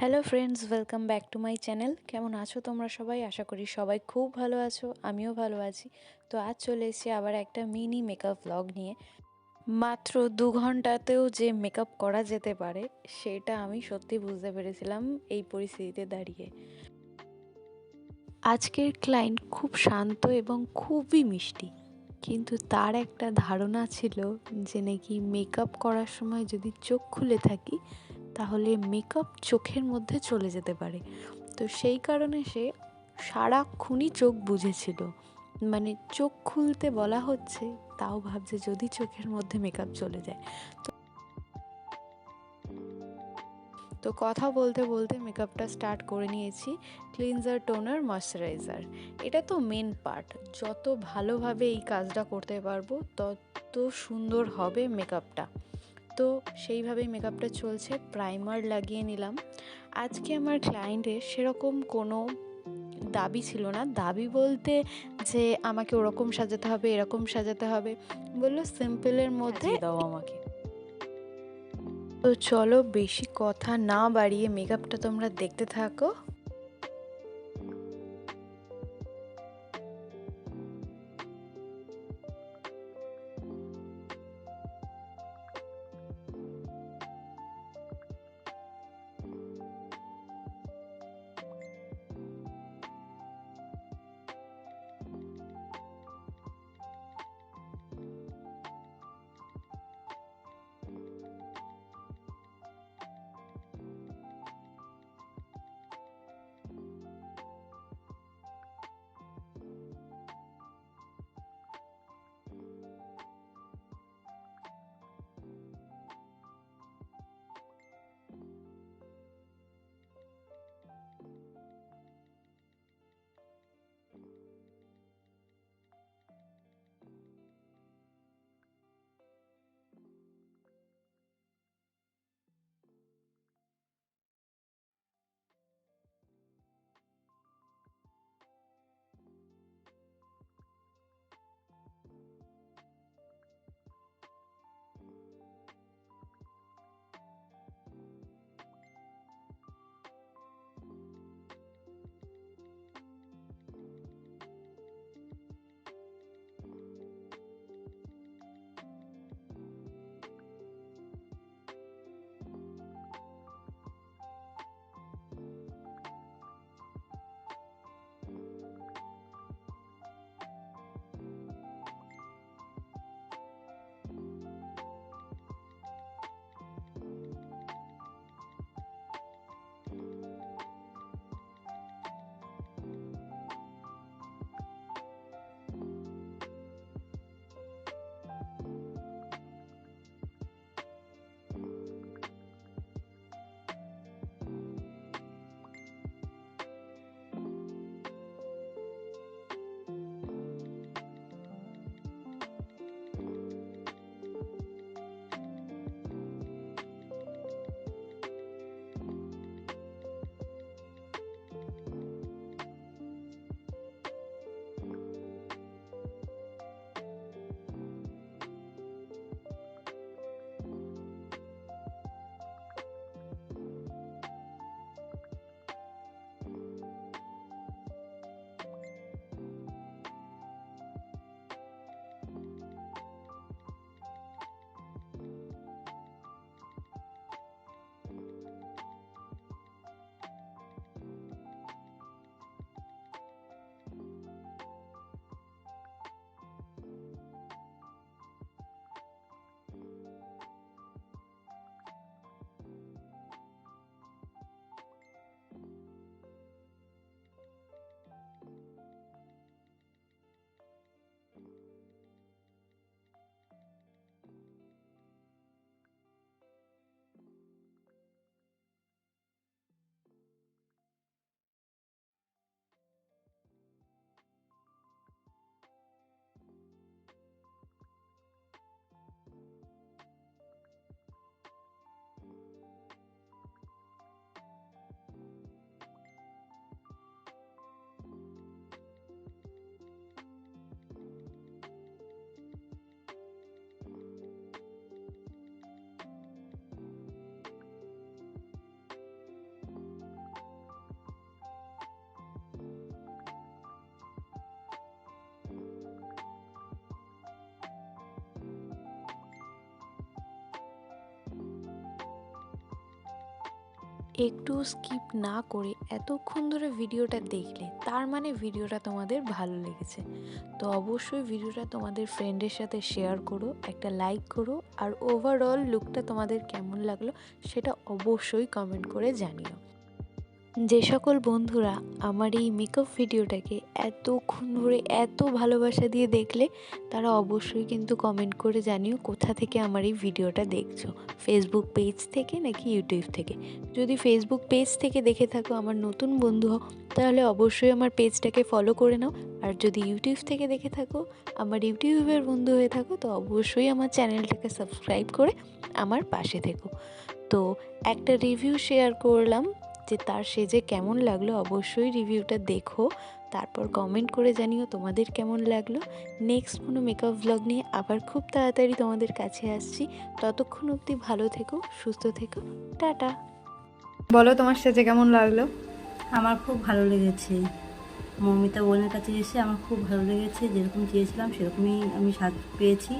Hello friends welcome back to my channel কেমন আছো তোমরা সবাই? আশা করি সবাই খুব ভালো আছো, আমিও ভালো আছি। তো আজ চলে এসেছি আবার একটা মিনি মেকআপ ভ্লগ নিয়ে। মাত্র দু ঘন্টাতেও যে মেকআপ করা যেতে পারে, সেটা আমি সত্যি বুঝতে পেরেছিলাম এই পরিস্থিতিতে দাঁড়িয়ে। আজকের ক্লায়েন্ট খুব শান্ত এবং খুবই মিষ্টি। কিন্তু তার একটা ধারণা ছিল যে নাকি মেকআপ করার সময় যদি চোখ খুলে থাকি তাহলে মেকআপ চোখের মধ্যে চলে যেতে পারে। তো সেই কারণে সে সারাক্ষণই চোখ বুঝেছিল মানে চোখ খুলতে বলা হচ্ছে, তাও ভাবছে যদি চোখের মধ্যে মেকআপ চলে যায়। তো তো কথা বলতে বলতে মেকআপটা স্টার্ট করে নিয়েছি ক্লিনজার টোনার ময়শ্চারাইজার এটা তো মেন পার্ট যত ভালোভাবে এই কাজটা করতে পারব, তত সুন্দর হবে মেকআপটা তো সেইভাবেই মেকআপটা চলছে প্রাইমার লাগিয়ে নিলাম। আজকে আমার ক্লায়েন্টের সেরকম কোনো দাবি ছিল না। দাবি বলতে যে আমাকে ওরকম সাজাতে হবে এরকম সাজাতে হবে বলল সিম্পলের মধ্যে দাও আমাকে। তো চলো বেশি কথা না বাড়িয়ে মেকআপটা তোমরা দেখতে থাকো। একটু স্কিপ না করে এতক্ষণ ধরে ভিডিওটা দেখলে, তার মানে ভিডিওটা তোমাদের ভালো লেগেছে। তো অবশ্যই ভিডিওটা তোমাদের ফ্রেন্ডের সাথে শেয়ার করো, একটা লাইক করো, আর ওভারঅল লুকটা তোমাদের কেমন লাগল সেটা অবশ্যই কমেন্ট করে জানিও। যে সকল বন্ধুরা আমার এই মেকআপ ভিডিওটাকে এতক্ষণ ধরে এত ভালোবাসা দিয়ে দেখলে, তারা অবশ্যই কিন্তু কমেন্ট করে জানিও কোথা থেকে আমার এই ভিডিওটা দেখছ। ফেসবুক পেজ থেকে নাকি ইউটিউব থেকে? যদি ফেসবুক পেজ থেকে দেখে থাকো আমার নতুন বন্ধু হও, তাহলে অবশ্যই আমার পেজটাকে ফলো করে নাও। আর যদি ইউটিউব থেকে দেখে থাকো, আমার ইউটিউবের বন্ধু হয়ে থাকো, তো অবশ্যই আমার চ্যানেলটাকে সাবস্ক্রাইব করে আমার পাশে থেকো। তো একটা রিভিউ শেয়ার করলাম। যে তার সেজে কেমন লাগল অবশ্যই রিভিউটা দেখো। তারপর কমেন্ট করে জানিও তোমাদের কেমন লাগল। নেক্সট কোনো মেকআপ ভ্লগ নিয়ে আবার খুব তাড়াতাড়ি তোমাদের কাছে আসছি। ততক্ষণ অবধি ভালো থেকো সুস্থ থেকো। টাটা। বলো তোমার সেজে কেমন লাগল? আমার খুব ভালো লেগেছে। মমিতা বোনের কাছে এসে আমার খুব ভালো লেগেছে। যেরকম চেয়েছিলাম সেরকমই আমি স্বাদ পেয়েছি।